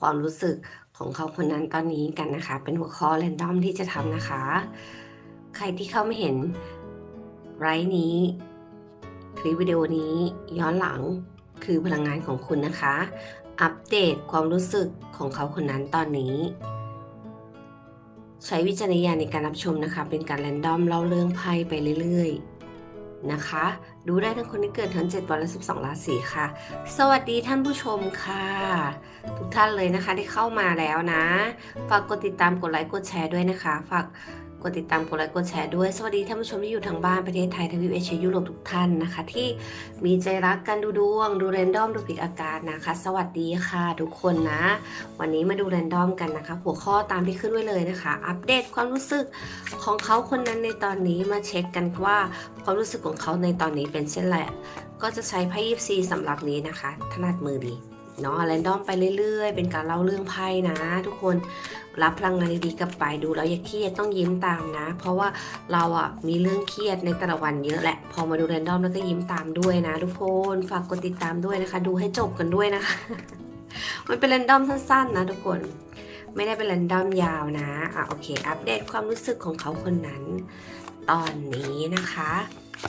ความรู้สึกของเขาคนนั้นตอนนี้กันนะคะ เป็นหัวข้อแรนดอมที่จะทำนะคะ ใครที่เข้าไม่เห็นไรนี้ คลิปวิดีโอนี้ย้อนหลังคือพลังงานของคุณนะคะ อัปเดตความรู้สึกของเขาคนนั้นตอนนี้ ใช้วิจารณญาณในการรับชมนะคะ เป็นการแรนดอมเล่าเรื่องไพ่ไปเรื่อย ๆ นะคะ ดูได้ทั้งคนที่เกิดทั้ง7วันและ 12 ราศีค่ะ สวัสดีท่านผู้ชมค่ะ ทุกท่านเลยนะคะที่เข้ามาแล้วนะ ฝากกดติดตามกดไลค์กดแชร์ด้วยนะคะ ฝาก กดติดตามกดไลค์กดแชร์ด้วย สวัสดีท่านผู้ชมที่อยู่ทางบ้านประเทศไทยทวีปเอเชียยุโรปทุกท่านนะคะ ที่มีใจรักกันดูดวง ดูแรนดอมดูผิดอากาศนะคะ สวัสดีค่ะทุกคนนะ วันนี้มาดูแรนดอมกันนะคะ หัวข้อตามที่ขึ้นไว้เลยนะคะ อัปเดตความรู้สึกของเขาคนนั้นในตอนนี้มาเช็คกันว่าความรู้สึกของเขาในตอนนี้เป็นเช่นไรก็จะใช้ไพ่ยิปซีสำหรับนี้นะคะ ถนัดมือดี เนาะแรนดอมไปเรื่อย ๆ เป็นการเล่าเรื่องไพ่นะ ทุกคนรับพลังงานดีๆกลับไปดูแล้วอย่าเครียดต้องยิ้มตามนะ เพราะว่าเราอะมีเรื่องเครียดในแต่ละวันเยอะแหละ พอมาดูแรนดอมแล้วก็ยิ้มตามด้วยนะ ทุกคนฝากกดติดตามด้วยนะคะ ดูให้จบกันด้วยนะคะ มันเป็นแรนดอมสั้นๆ นะทุกคนไม่ได้เป็นแรนดอมยาวนะอะโอเค อัปเดตความรู้สึกของเขาคนนั้น ตอนนี้นะคะ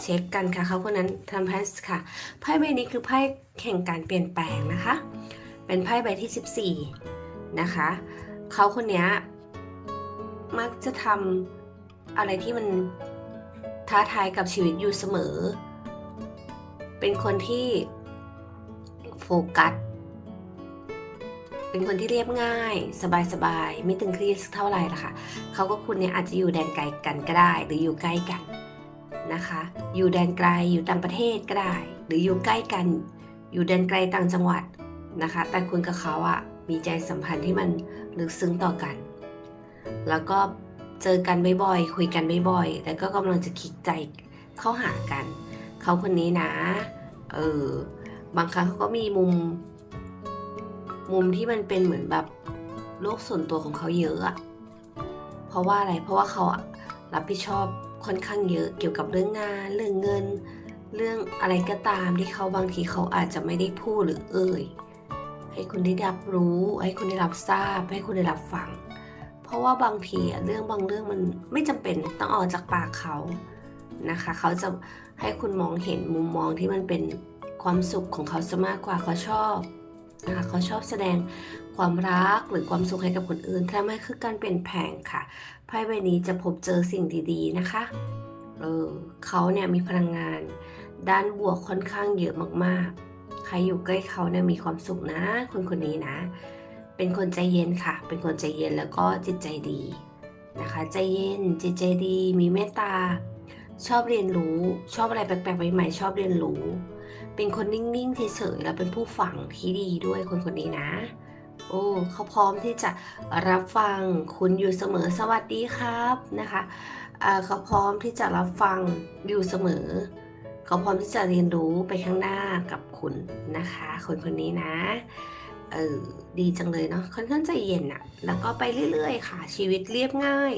เช็คกันค่ะเขาคนนั้นทำไพ่ค่ะไพ่ใบนี้คือไพ่แข่งการเปลี่ยนแปลงนะคะ เป็นไพ่ใบที่ 14 นะคะเขาคนนี้มักจะทำอะไรที่มันท้าทายกับชีวิตอยู่เสมอ เป็นคนที่โฟกัส เป็นคนที่เรียบง่าย สบายๆ ไม่ตึงเครียดสักเท่าไหร่ละค่ะ เขาก็คุณเนี่ยอาจจะอยู่แดนไกลกันก็ได้ หรืออยู่ใกล้กันนะคะ อยู่แดนไกลอยู่ต่างประเทศก็ได้ หรืออยู่ใกล้กัน อยู่แดนไกลต่างจังหวัด นะคะ แต่คุณกับเขาอะมีใจสัมพันธ์ที่มันลึกซึ้งต่อกัน แล้วก็เจอกันบ่อยๆคุยกันบ่อยๆแล้วก็กำลังจะคลิกใจเข้าหากัน เขาคนนี้นะ เออ บางครั้งเขาก็มีมุม มุมที่มันเป็นเหมือนแบบโลกส่วนตัวของเขาเยอะอะเพราะว่าอะไร เพราะว่าเขารับผิดชอบค่อนข้างเยอะเกี่ยวกับเรื่องงานเรื่องเงิน เรื่องอะไรก็ตามที่เขาบางทีเขาอาจจะไม่ได้พูดหรือเอ่ย ให้คุณได้รับรู้ ให้คุณได้รับทราบ ให้คุณได้รับฟัง เพราะว่าบางทีเรื่องบางเรื่องมันไม่จำเป็นต้องออกจากปากเขานะคะ เขาจะให้คุณมองเห็นมุมมองที่มันเป็นความสุขของเขาซะมากกว่าเขาชอบนะคะเขาชอบแสดงความรักหรือความสุขให้กับคนอื่นทำให้คือการเปลี่ยนแปลงค่ะไพ่ใบนี้จะพบเจอสิ่งดีๆนะคะเออเขาเนี่ยมีพลังงาน ด้านบวกค่อนข้างเยอะมากๆ ใครอยู่ใกล้เขาเนี่ยมีความสุขนะ คนคนนี้นะ เป็นคนใจเย็นค่ะ เป็นคนใจเย็นแล้วก็จิตใจดีนะคะ ใจเย็นจิตใจดี มีเมตตา ชอบเรียนรู้ ชอบอะไรแปลกๆใหม่ๆชอบเรียนรู้ เป็นคนนิ่งๆเฉยๆแล้วเป็นผู้ฟังที่ดีด้วยคนคนนี้นะ โอ้เขาพร้อมที่จะรับฟังคุณอยู่เสมอสวัสดีครับนะคะเขาพร้อมที่จะรับฟังอยู่เสมอ เขาพร้อมที่จะเรียนรู้ไปข้างหน้ากับคุณนะคะ คนคนนี้นะเออดีจังเลยเนาะค่อนข้างใจเย็นอะแล้วก็ไปเรื่อยๆ ค่ะ ชีวิตเรียบง่าย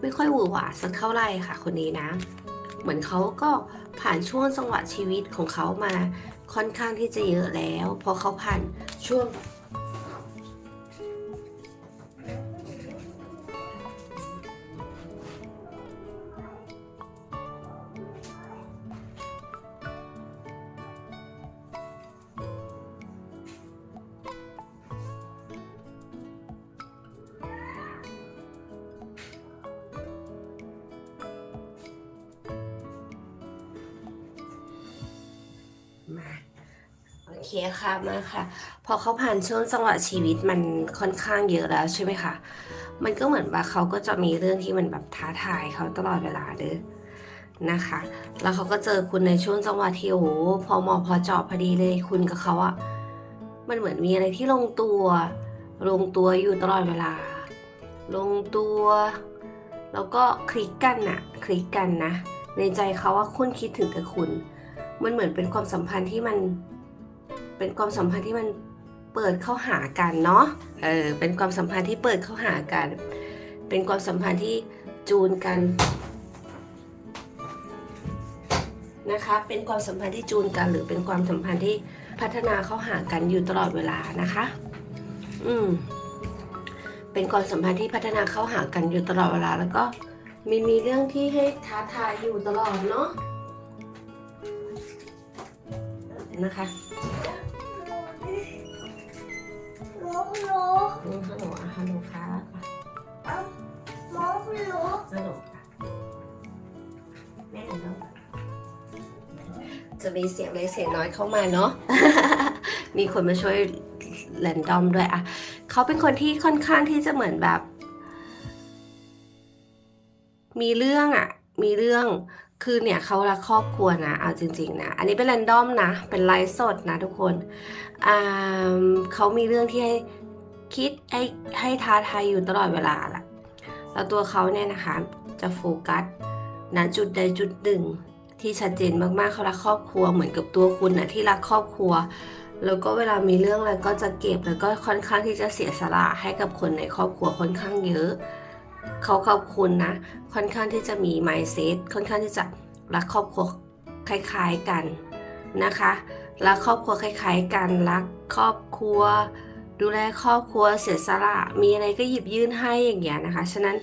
ไม่ค่อยหวือหวาสักเท่าไหร่ค่ะ คนนี้นะ เหมือนเขาก็ผ่านช่วงจังหวะชีวิตของเขามาค่อนข้างที่จะเยอะแล้วพอเขาผ่านช่วง เคค่ะมาค่ะ พอเขาผ่านช่วงจังหวะชีวิตมันค่อนข้างเยอะแล้วใช่ไหมคะ มันก็เหมือนว่าเขาก็จะมีเรื่องที่มันแบบท้าทายเขาตลอดเวลาเด้อนะคะ แล้วเขาก็เจอคุณในช่วงจังหวะที่โอ้โหพอเหมอพอเจาะพอดีเลยคุณกับเขาอะมันเหมือนมีอะไรที่ลงตัว ลงตัวอยู่ตลอดเวลา ลงตัว แล้วก็คลิกกันน่ะคลิกกันนะ ในใจเขาว่าคุณคิดถึงแต่คุณ มันเหมือนเป็นความสัมพันธ์ที่มัน เป็นความสัมพันธ์ที่มันเปิดเข้าหากันเนาะ เออ เป็นความสัมพันธ์ที่เปิดเข้าหากัน เป็นความสัมพันธ์ที่จูนกันนะคะ เป็นความสัมพันธ์ที่จูนกัน หรือเป็นความสัมพันธ์ที่พัฒนาเข้าหากันอยู่ตลอดเวลานะคะ อืม เป็นความสัมพันธ์ที่พัฒนาเข้าหากันอยู่ตลอดเวลา แล้วก็มีมีเรื่องที่ให้ท้าทายอยู่ตลอดเนาะ นะคะ หนูหนูอืมฮัลโหลอะฮัลโหลค่ะหนูหนูฮัลโหลค่ะแม่เนาะจะมีเสียงเล็กเสียงน้อยเข้ามาเนาะ มีคนมาช่วยแรนดอมด้วยอะเขาเป็นคนที่ค่อนข้างที่จะเหมือนแบบ มีเรื่องอะมีเรื่องคือเนี่ยเขารักครอบครัวนะ เอาจริงๆนะ อันนี้เป็นแรนดอมนะ เป็นไลฟ์สดนะทุกคน เขามีเรื่องที่ให้ คิดให้ให้ท้าทายอยู่ตลอดเวลาแหละแล้วตัวเขาเนี่ยนะคะจะโฟกัสณจุดใดจุดหนึ่ง ที่ชัดเจนมากๆเขารักครอบครัวเหมือนกับตัวคุณนะที่รักครอบครัว แล้วก็เวลามีเรื่องอะไรก็จะเก็บแล้วก็ค่อนข้างที่จะเสียสละให้กับคนในครอบครัวค่อนข้างเยอะ เขาขอบคุณนะ ค่อนข้างที่จะมี mindset ค่อนข้างที่จะรักครอบครัวคล้าย ๆกันนะคะรักครอบครัวคล้าย ๆกันรักครอบครัว ดูแลครอบครัวเสียสละมีอะไรก็หยิบยื่นให้อย่างเงี้ยนะคะ ฉะนั้น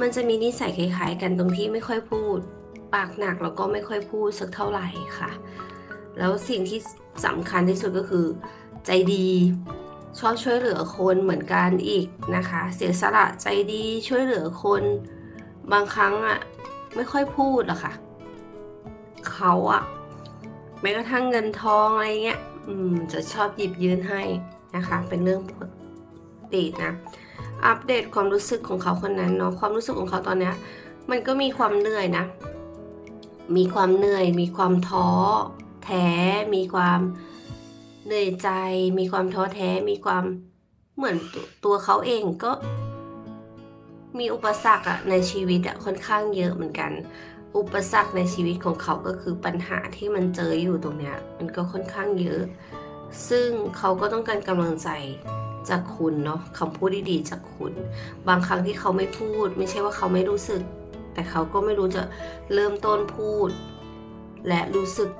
มันจะมีนิสัยคล้ายๆ กันตรงที่ไม่ค่อยพูด ปากหนักแล้วก็ไม่ค่อยพูดสักเท่าไหร่ค่ะ แล้วสิ่งที่สำคัญที่สุดก็คือ ใจดีชอบช่วยเหลือคนเหมือนกันอีกนะคะ เสียสละใจดีช่วยเหลือคนบางครั้งอะไม่ค่อยพูดหรอกค่ะเขาอะแม้กระทั่งเงินทองอะไรเงี้ยอืมจะชอบหยิบยื่นให้ นะคะ เป็นเรื่องปกตินะ อัปเดตความรู้สึกของเขาคนนั้นเนาะ ความรู้สึกของเขาตอนเนี้ยมันก็มีความเหนื่อยนะ มีความเหนื่อย มีความท้อแท้ มีความเหนื่อยใจ มีความท้อแท้ มีความเหมือนตัวตัวเขาเองก็มีอุปสรรคอะในชีวิตอะค่อนข้างเยอะเหมือนกัน อุปสรรคในชีวิตของเขาก็คือปัญหาที่มันเจออยู่ตรงเนี้ยมันก็ค่อนข้างเยอะ ซึ่งเขาก็ต้องการกำลังใจจากคุณเนาะคำพูดดีๆจากคุณ บางครั้งที่เขาไม่พูด ไม่ใช่ว่าเขาไม่รู้สึก แต่เขาก็ไม่รู้จะเริ่มต้นพูด และรู้สึก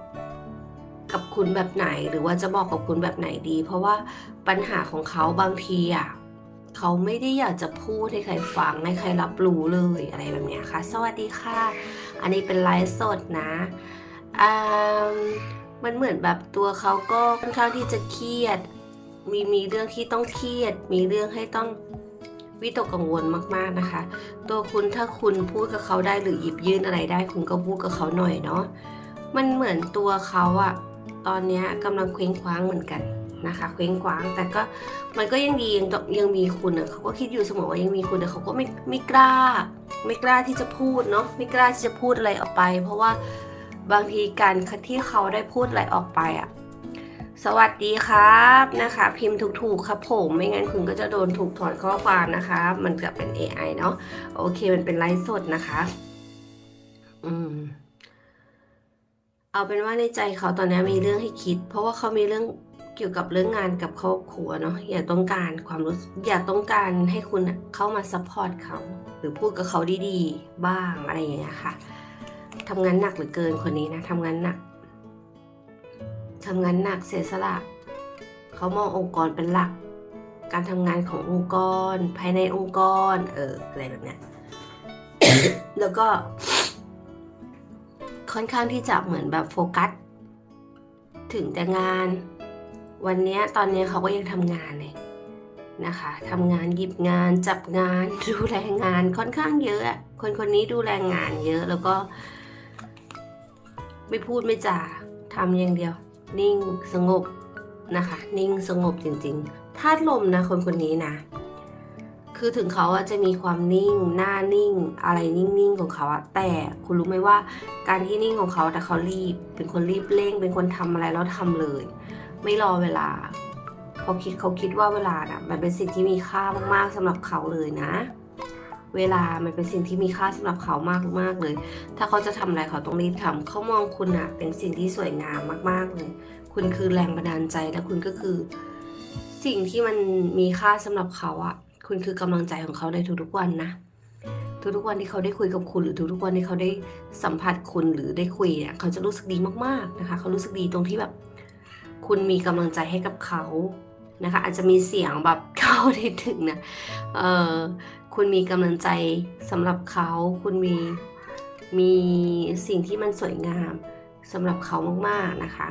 กับคุณแบบไหน หรือว่าจะบอกกับคุณแบบไหนดี เพราะว่าปัญหาของเขาบางทีอะเขาไม่ได้อยากจะพูดให้ใครฟังให้ใครรับรู้เลยอะไรแบบเนี้ยค่ะ สวัสดีค่ะ อันนี้เป็นไลฟ์สดนะอ่า มันเหมือนแบบตัวเขาก็ค่อนข้างที่จะเครียด มีมีเรื่องที่ต้องเครียด มีเรื่องให้ต้องวิตกกังวลมากๆนะคะ ตัวคุณถ้าคุณพูดกับเขาได้หรือหยิบยื่นอะไรได้ คุณก็พูดกับเขาหน่อยเนาะ มันเหมือนตัวเขาอะตอนนี้กำลังเคว้งคว้างเหมือนกันนะคะเคว้งคว้างแต่ก็มันก็ยังดียังยังมีคุณอะเขาก็คิดอยู่เสมอว่ายังมีคุณแต่เขาก็ไม่ไม่กล้า ไม่กล้าที่จะพูดเนาะไม่กล้าที่จะพูดอะไรออกไป เพราะว่า บางทีการที่เขาได้พูดอะไรออกไปอะสวัสดีครับนะคะ พิมพ์ถูกๆครับผมไม่งั้นคุณก็จะโดนถูกถอนข้อความนะคะ มันจะเป็น AI เนาะโอเคมันเป็นไลฟ์สดนะคะ อืม เอาเป็นว่าในใจเขาตอนนี้มีเรื่องให้คิด เพราะว่าเขามีเรื่องเกี่ยวกับเรื่องงานกับครอบครัวเนาะอย่าต้องการความรู้อย่าต้องการให้คุณเข้ามาซัพพอร์ตเขา หรือพูดกับเขาดีๆ บ้างอะไรอย่างเงี้ยค่ะ ทำงานหนักหลือเกินคนนี้นะทำงานหนักทำงานหนักเสียสละเขามององค์กรเป็นหลัก การทำงานขององค์กร ภายในองค์กร เอออะไรแบบเนี้ยแล้วก็ ค่อนข้างที่จะเหมือนแบบโฟกัส ถึงแต่งาน วันนี้ตอนนี้เขาก็ยังทำงานเลยนะคะทำงานหยิบงานจับงาน ดูแลงานค่อนข้างเยอะ คนคนนี้ดูแลงานเยอะแล้วก็ ไม่พูดไม่จาทำอย่างเดียว นิ่งสงบนะคะ นิ่งสงบจริงๆธาตุลมนะคนคนนี้นะ คือถึงเขาจะมีความนิ่ง หน้านิ่ง อะไรนิ่งๆของเขาอะแต่คุณรู้ไหมว่าการที่นิ่งของเขาแต่เขารีบ เป็นคนรีบเร่ง เป็นคนทำอะไรแล้วทำเลย ไม่รอเวลาเขาคิดเขาคิดว่าเวลาน่ะมันเป็นสิ่งที่มีค่ามากๆสำหรับเขาเลยนะ เวลามันเป็นสิ่งที่มีค่าสำหรับเขามากมากเลย ถ้าเขาจะทำอะไรเขาต้องรีบทำเขามองคุณอะเป็นสิ่งที่สวยงามมาก ๆเลย คุณคือแรงบันดาลใจและคุณก็คือ สิ่งที่มันมีค่าสำหรับเขาอะคุณคือกำลังใจของเขาในทุกๆวันนะ ทุกๆวันที่เขาได้คุยกับคุณ หรือทุกๆวันที่เขาได้สัมผัสคุณหรือได้คุยเนี่ยเขาจะรู้สึกดีมากๆนะคะ เขารู้สึกดีตรงที่แบบ คุณมีกำลังใจให้กับเขานะคะ อาจจะมีเสียงแบบเขานิดถึงนะเออ คุณมีกำลังใจสำหรับเขา คุณมีมีสิ่งที่มันสวยงามสำหรับเขามากๆนะคะ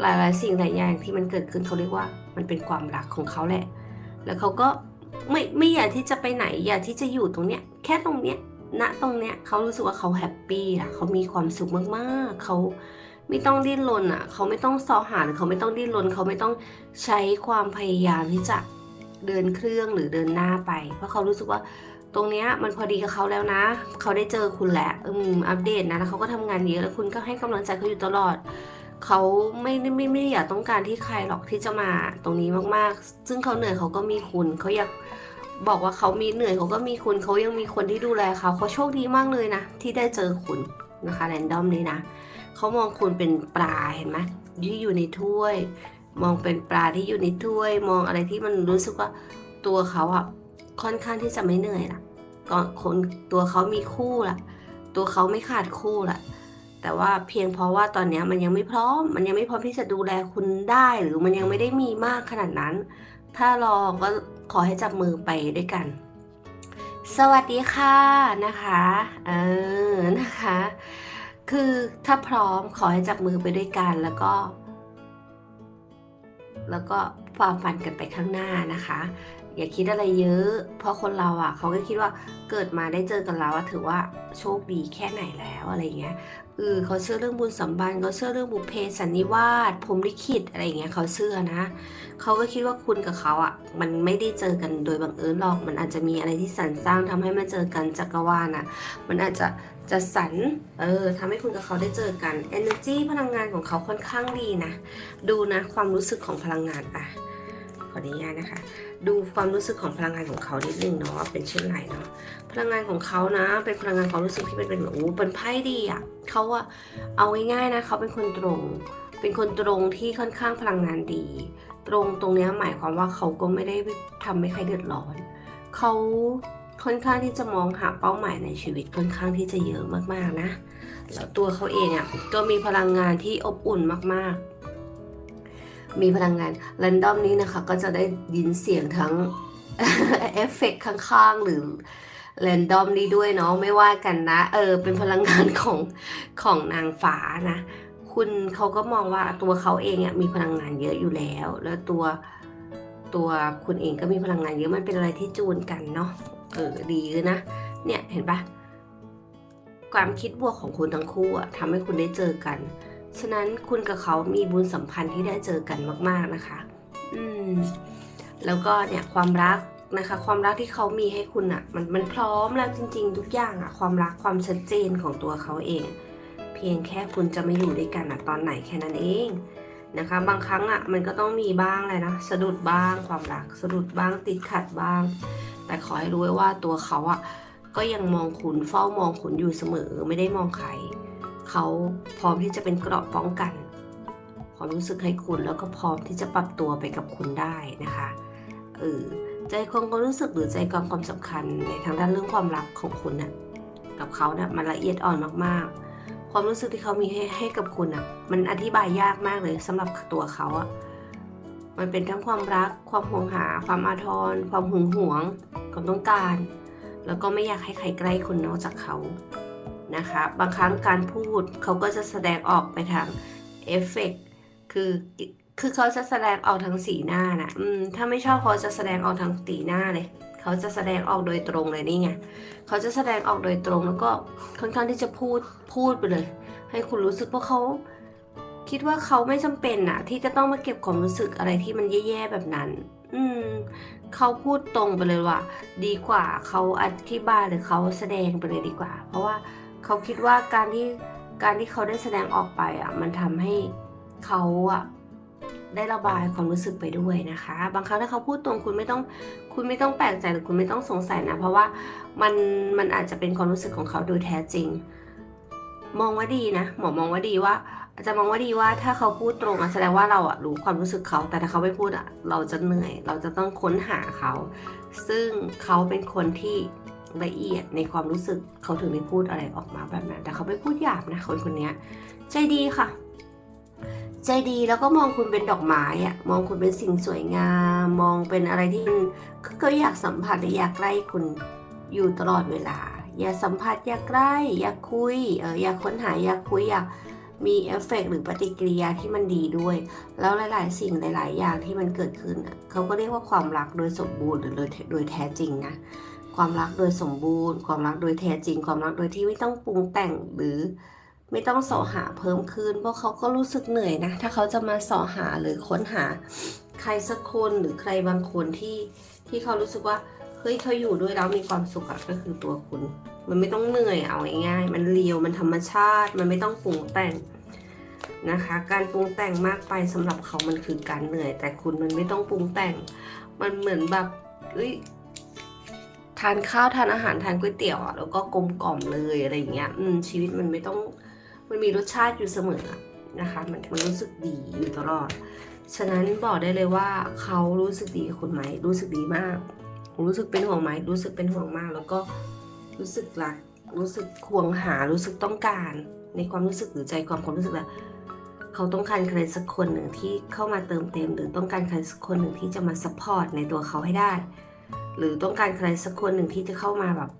หลายๆ สิ่งหลายอย่างที่มันเกิดขึ้นเขาเรียกว่ามันเป็นความรักของเขาแหละ แล้วเขาก็ไม่ไม่อยากที่จะไปไหนอยากที่จะอยู่ตรงเนี้ยแค่ตรงเนี้ยณตรงเนี้ยเขารู้สึกว่าเขาแฮปปี้อะเขามีความสุขมากๆเขาไม่ต้องดิ้นรนอะเขาไม่ต้องซอหาหรือเขาไม่ต้องดิ้นรนเขาไม่ต้องใช้ความพยายามที่จะ เดินเครื่องหรือเดินหน้าไป เพราะเขารู้สึกว่าตรงเนี้ยมันพอดีกับเขาแล้วนะ เขาได้เจอคุณแหละอืมอัปเดตนะแล้วเขาก็ทำงานเยอะแล้วคุณก็ให้กำลังใจเขาอยู่ตลอด เขาไม่ไม่ไม่ไม่ได้อยากต้องการที่ใครหรอกที่จะมาตรงนี้มากๆ ซึ่งเขาเหนื่อยเขาก็มีคุณเขาอยากบอกว่าเขามีเหนื่อยเขาก็มีคุณเขายังมีคนที่ดูแลเขาเขาโชคดีมากเลยนะ ที่ได้เจอคุณนะคะแรนดอมนี้นะเขามองคุณเป็นปลาเห็นไหมที่อยู่ในถ้วย มองเป็นปลาที่อยู่ในถ้วย มองอะไรที่มันรู้สึกว่าตัวเขาอะค่อนข้างที่จะไม่เหนื่อยละก็คนตัวเขามีคู่ละตัวเขาไม่ขาดคู่ละแต่ว่าเพียงเพราะว่าตอนนี้มันยังไม่พร้อม มันยังไม่พร้อมที่จะดูแลคุณได้หรือมันยังไม่ได้มีมากขนาดนั้น ถ้ารอก็ขอให้จับมือไปด้วยกัน สวัสดีค่ะนะคะเออนะคะ คือถ้าพร้อมขอให้จับมือไปด้วยกันแล้วก็ แล้วก็ฝ่าฟันกันไปข้างหน้านะคะ อย่าคิดอะไรเยอะ เพราะคนเราอะเขาก็คิดว่าเกิดมาได้เจอกันแล้วถือว่าโชคดีแค่ไหนแล้วอะไรเงี้ย เออเขาเชื่อเรื่องบุญสัมพันธ์เขาเชื่อเรื่องบุพเพสันนิวาสพรมลิขิตอะไรเงี้ยเขาเชื่อนะเขาก็คิดว่าคุณกับเขาอะ มันไม่ได้เจอกันโดยบังเอิญหรอก มันอาจจะมีอะไรที่สรรสร้างทำให้มาเจอกันจักรวาลอะ มันอาจจะจะสรรเออทำให้คุณกับเขาได้เจอกัน energy พลังงานของเขาค่อนข้างดีนะ ดูนะความรู้สึกของพลังงานอะ ออนุญาตนะคะ ดูความรู้สึกของพลังงานของเขานิดนึงเนาะว่าเป็นเช่นไรเนาะพลังงานของเขานะ เป็นพลังงานความรู้สึกที่เป็นเป็นแบบโอ้เป็นไพ่ดีอะ่ะเขาอะเอาง่ายๆนะเขาเป็นคนตรง เป็นคนตรงที่ค่อนข้างพลังงานดี ตรงตรงเนี้ยหมายความว่าเขาก็ไม่ได้ทำให้ใครเดือดร้อนเขาค่อนข้างที่จะมองหาเป้าหมายในชีวิตค่อนข้างที่จะเยอะมากๆนะ แล้วตัวเขาเองอะ่ะก็มีพลังงานที่อบอุ่นมากๆ มีพลังงานแรนดอมนี้นะคะ ก็จะได้ยินเสียงทั้งเอฟเฟกต์ข้างๆ หรือแรนดอมนี้ด้วยเนาะไม่ว่ากันนะ เออ เป็นพลังงานของของนางฟ้านะ คุณเขาก็มองว่าตัวเขาเองอะมีพลังงานเยอะอยู่แล้ว แล้วตัวตัวคุณเองก็มีพลังงานเยอะมันเป็นอะไรที่จูนกันเนาะเออดีเลยนะ เนี่ยเห็นปะความคิดบวกของคุณทั้งคู่อะทำให้คุณได้เจอกัน ฉะนั้นคุณกับเขามีบุญสัมพันธ์ที่ได้เจอกันมาก ๆนะคะ อืม แล้วก็เนี่ยความรักนะคะ ความรักที่เขามีให้คุณอะ่ะ มันมันพร้อมแล้วจริง ๆ ทุกอย่างอะ่ะ ความรักความชัดเจนของตัวเขาเอง เพียงแค่คุณจะไม่อยู่ด้วยกันอะตอนไหนแค่นั้นเองนะคะ บางครั้งอะ่ะมันก็ต้องมีบ้างเลยนะสะดุดบ้างความรักสะดุดบ้างติดขัดบ้าง แต่ขอให้รู้ไว้ว่าตัวเขาอะ่ะก็ยังมองคุณเฝ้ามองคุณอยู่เสมอไม่ได้มองใคร เขาพร้อมที่จะเป็นเกราะป้องกันความรู้สึกให้คุณแล้วก็พร้อมที่จะปรับตัวไปกับคุณได้นะคะเออใจความความรู้สึกหรือใจความความสำคัญในทางด้านเรื่องความรักของคุณน่ะกับเขาน่ะมันละเอียดอ่อนมากๆ ความรู้สึกที่เขามีให้ให้กับคุณอะมันอธิบายยากมากเลยสำหรับตัวเขาอะมันเป็นทั้งความรัก ความห่วงหา ความอาทร ความหึงหวงความต้องการ แล้วก็ไม่อยากให้ใครใกล้คุณนอกจากเขา นะคะ บางครั้งการพูดเขาก็จะแสดงออกไปทางเอฟเฟกต์คือคือเขาจะแสดงออกทางสีหน้านะอืมถ้าไม่ชอบเขาจะแสดงออกทางสีหน้าเลย เขาจะแสดงออกโดยตรงเลยนี่ไง เขาจะแสดงออกโดยตรงแล้วก็ค่อนข้างที่จะพูดพูดไปเลย ให้คุณรู้สึกว่าเขาคิดว่าเขาไม่จำเป็นน่ะที่จะต้องมาเก็บความรู้สึกอะไรที่มันแย่ๆแบบนั้น อืม เขาพูดตรงไปเลยว่า ดีกว่าเขาอธิบายหรือเขาแสดงไปเลยดีกว่า เพราะว่า เขาคิดว่าการที่การที่เขาได้แสดงออกไปอะมันทำให้เขาอะได้ระบายความรู้สึกไปด้วยนะคะ บางครั้งถ้าเขาพูดตรงคุณไม่ต้องคุณไม่ต้องแปลกใจหรือคุณไม่ต้องสงสัยนะ เพราะว่ามันมันอาจจะเป็นความรู้สึกของเขาโดยแท้จริง มองว่าดีนะหมอมองว่าดีว่าอาจจะมองว่าดีว่าถ้าเขาพูดตรงอะแสดงว่าเราอะรู้ความรู้สึกเขา แต่ถ้าเขาไม่พูดอะเราจะเหนื่อย เราจะต้องค้นหาเขา ซึ่งเขาเป็นคนที่ ละเอียดในความรู้สึกเขาถึงได้พูดอะไรออกมาแบบนั้น แต่เขาไม่พูดหยาบนะคนคนนี้ใจดีค่ะ ใจดีแล้วก็มองคุณเป็นดอกไม้อะมองคุณเป็นสิ่งสวยงาม มองเป็นอะไรที่ก็อยากสัมผัสและอยากใกล้คุณอยู่ตลอดเวลา อยากสัมผัสอยากใกล้อยากคุยเอออยากค้นหาอยากคุยอยากมีเอฟเฟกต์หรือปฏิกิริยาที่มันดีด้วย แล้วหลาย ๆ สิ่งหลาย ๆ อย่างที่มันเกิดขึ้นเขาก็เรียกว่าความรักโดยสมบูรณ์หรือโดยโดยแท้จริงนะ ความรักโดยสมบูรณ์ ความรักโดยแท้จริง ความรักโดยที่ไม่ต้องปรุงแต่งหรือไม่ต้องสาะหาเพิ่มขึ้นเพราะเขาก็รู้สึกเหนื่อยนะ ถ้าเขาจะมาสาะหาหรือค้นหา ใครสักคนหรือใครบางคนที่ที่เขารู้สึกว่าเฮ้ยเขาอยู่ด้วยแล้วมีความสุขอะก็คือตัวคุณ มันไม่ต้องเหนื่อยเอาง่ายๆมันเรียวมันธรรมชาติ มันไม่ต้องปรุงแต่งนะคะ การปรุงแต่งมากไปสำหรับเขามันคือการเหนื่อย แต่คุณมันไม่ต้องปรุงแต่ง มันเหมือนแบบเอ้ย ทานข้าวทานอาหารทานก๋วยเตี๋ยวอะแล้วก็กลมกล่อมเลยอะไรอย่างเงี้ยอืมชีวิตมันไม่ต้องมันมีรสชาติอยู่เสมอนะคะ มันมันรู้สึกดีอยู่ตลอด ฉะนั้นบอกได้เลยว่าเขารู้สึกดีคุณไหมรู้สึกดีมาก รู้สึกเป็นห่วงไหมรู้สึกเป็นห่วงมาก แล้วก็รู้สึกรัก รู้สึกควงหารู้สึกต้องการ ในความรู้สึกหรือใจความความรู้สึกแบบเขาต้องการใครสักคนหนึ่งที่เข้ามาเติมเต็ม หรือต้องการใครสักคนหนึ่งที่จะมาซัพพอร์ตในตัวเขาให้ได้ หรือต้องการใครสักคนหนึ่งที่จะเข้ามาแบบ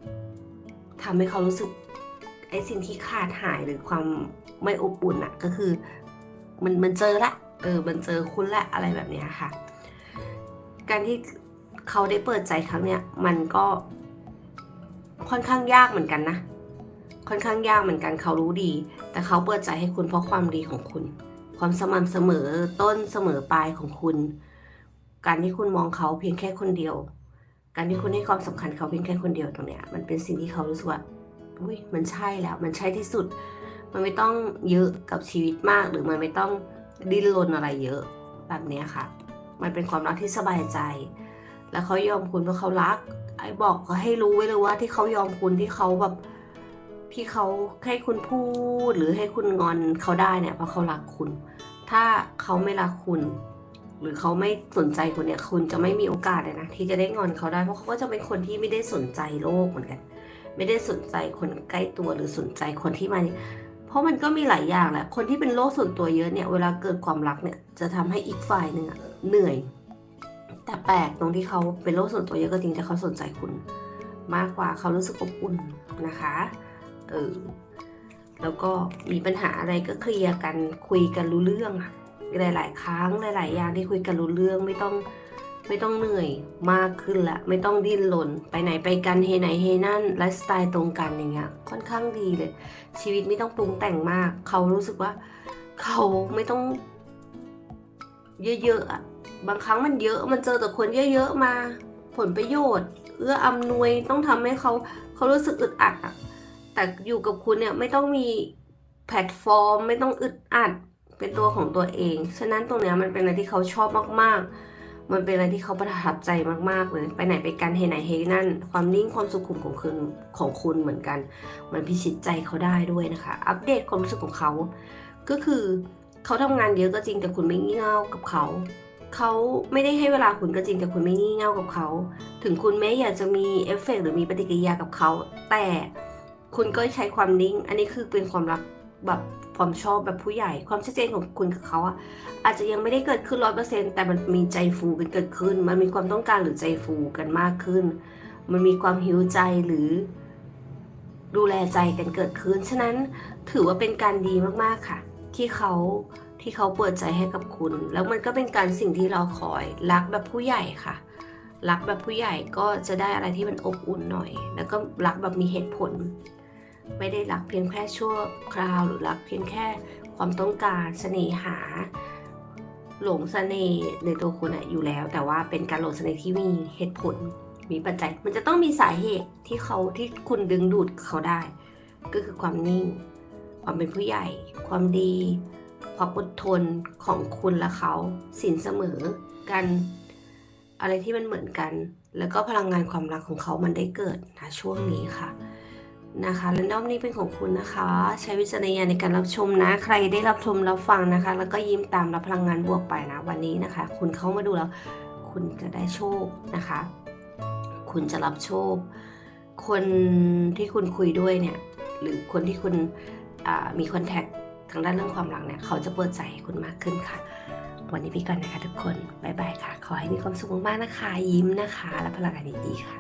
ทำให้เขารู้สึกไอ้สิ่งที่ขาดหายหรือความไม่อบอุ่นอะก็คือ มันมันเจอละเออมันเจอคุณละอะไรแบบเนี้ยค่ะ การที่เขาได้เปิดใจครั้งเนี้ยมันก็ค่อนข้างยากเหมือนกันนะ ค่อนข้างยากเหมือนกันเขารู้ดี แต่เขาเปิดใจให้คุณเพราะความดีของคุณ ความสม่ำเสมอต้นเสมอปลายของคุณ การที่คุณมองเขาเพียงแค่คนเดียว การที่คุณให้ความสำคัญเขาเพียงแค่คนเดียวตรงเนี้ยมันเป็นสิ่งที่เขารู้สึกว่าอุ้ยมันใช่แล้ว มันใช่ที่สุด มันไม่ต้องเยอะกับชีวิตมาก หรือมันไม่ต้องดิ้นรนอะไรเยอะแบบเนี้ยค่ะ มันเป็นความรักที่สบายใจ แล้วเขายอมคุณเพราะเขารัก ไอ้บอกก็ให้รู้ไว้เลยว่าที่เขายอมคุณที่เขาแบบที่เขาให้คุณพูดหรือให้คุณงอนเขาได้เนี่ยเพราะเขารักคุณ ถ้าเขาไม่รักคุณ หรือเขาไม่สนใจคุณเนี่ยคุณจะไม่มีโอกาสเลยนะที่จะได้งอนเขาได้เพราะเขาก็จะเป็นคนที่ไม่ได้สนใจโลกเหมือนกัน ไม่ได้สนใจคนใกล้ตัวหรือสนใจคนที่มาเพราะมันก็มีหลายอย่างแหละคนที่เป็นโลกส่วนตัวเยอะเนี่ยเวลาเกิดความรักเนี่ยจะทำให้อีกฝ่ายหนึ่งเหนื่อย แต่แปลกตรงที่เขาเป็นโลกส่วนตัวเยอะก็จริงแต่เขาสนใจคุณ มากกว่าเขารู้สึกอบอุ่นนะคะเออแล้วก็มีปัญหาอะไรก็เคลียร์กันคุยกันรู้เรื่อง หลาย ๆ ครั้งหลาย ๆ อย่างที่คุยกันรู้เรื่องไม่ต้องไม่ต้องเหนื่อยมากขึ้นละไม่ต้องดิ้นรนไปไหนไปกันเฮไหนเฮนั่นไลฟ์สไตล์ตรงกันอย่างเงี้ยค่อนข้างดีเลย ชีวิตไม่ต้องปรุงแต่งมาก เขารู้สึกว่า เขาไม่ต้อง เยอะๆอะบางครั้งมันเยอะมันเจอแต่คนเยอะๆมา ผลประโยชน์ เอื้ออำนวยต้องทำให้เขาเขารู้สึกอึดอัดอะแต่อยู่กับคุณเนี่ยไม่ต้องมีแพลตฟอร์ม ไม่ต้องอึดอัด เป็นตัวของตัวเอง ฉะนั้นตรงเนี้ยมันเป็นอะไรที่เขาชอบมากๆ มันเป็นอะไรที่เขาประทับใจมากๆเลย ไปไหนไปกันเฮไหนเฮนั่น ความนิ่งความสุขุมของคุณของคุณเหมือนกัน มันพิชิตใจเขาได้ด้วยนะคะ อัปเดตความรู้สึกของเขา ก็คือเขาทำงานเยอะก็จริงแต่คุณไม่งี่เง่ากับเขา เขาไม่ได้ให้เวลาคุณก็จริงแต่คุณไม่งี่เง่ากับเขา ถึงคุณแม้อยากจะมีเอฟเฟกต์หรือมีปฏิกิริยากับเขา แต่คุณก็ใช้ความนิ่ง อันนี้คือเป็นความรักแบบ ความชอบแบบผู้ใหญ่ ความชัดเจนของคุณกับเขาอะอาจจะยังไม่ได้เกิดขึ้นร้อยเปอร์เซ็นต์แต่มันมีใจฟูกันเกิดขึ้น มันมีความต้องการหรือใจฟูกันมากขึ้น มันมีความหิวใจหรือ ดูแลใจกันเกิดขึ้น ฉะนั้นถือว่าเป็นการดีมากๆค่ะ ที่เขาที่เขาเปิดใจให้กับคุณ แล้วมันก็เป็นการสิ่งที่เราคอยรักแบบผู้ใหญ่ค่ะ รักแบบผู้ใหญ่ก็จะได้อะไรที่มันอบอุ่นหน่อย แล้วก็รักแบบมีเหตุผล ไม่ได้รักเพียงแค่ชั่วคราวหรือรักเพียงแค่ความต้องการเสน่หา หลงเสน่ห์ในตัวคุณอะอยู่แล้ว แต่ว่าเป็นการหลงเสน่ห์ที่มีเหตุผลมีปัจจัย มันจะต้องมีสาเหตุที่เขาที่คุณดึงดูดเขาได้ ก็คือความนิ่ง ความเป็นผู้ใหญ่ ความดี ความอดทนของคุณและเขาสินเสมอกันอะไรที่มันเหมือนกัน แล้วก็พลังงานความรักของเขามันได้เกิดนะช่วงนี้ค่ะ นะคะ และนอมนี้เป็นของคุณนะคะ ใช้วิจารณญาณในการรับชมนะ ใครได้รับชมรับฟังนะคะ แล้วก็ยิ้มตามรับพลังงานบวกไปนะ วันนี้นะคะ คุณเข้ามาดูแล้ว คุณจะได้โชคนะคะ คุณจะรับโชค คนที่คุณคุยด้วยเนี่ย หรือคนที่คุณมีคอนแทคทางด้านเรื่องความรักเนี่ย เขาจะเปิดใจให้คุณมากขึ้นค่ะ วันนี้พี่ก่อนนะคะทุกคน บ๊ายบายค่ะ ขอให้มีความสุขมากๆนะคะ ยิ้มนะคะ และพลังงานดีๆค่ะ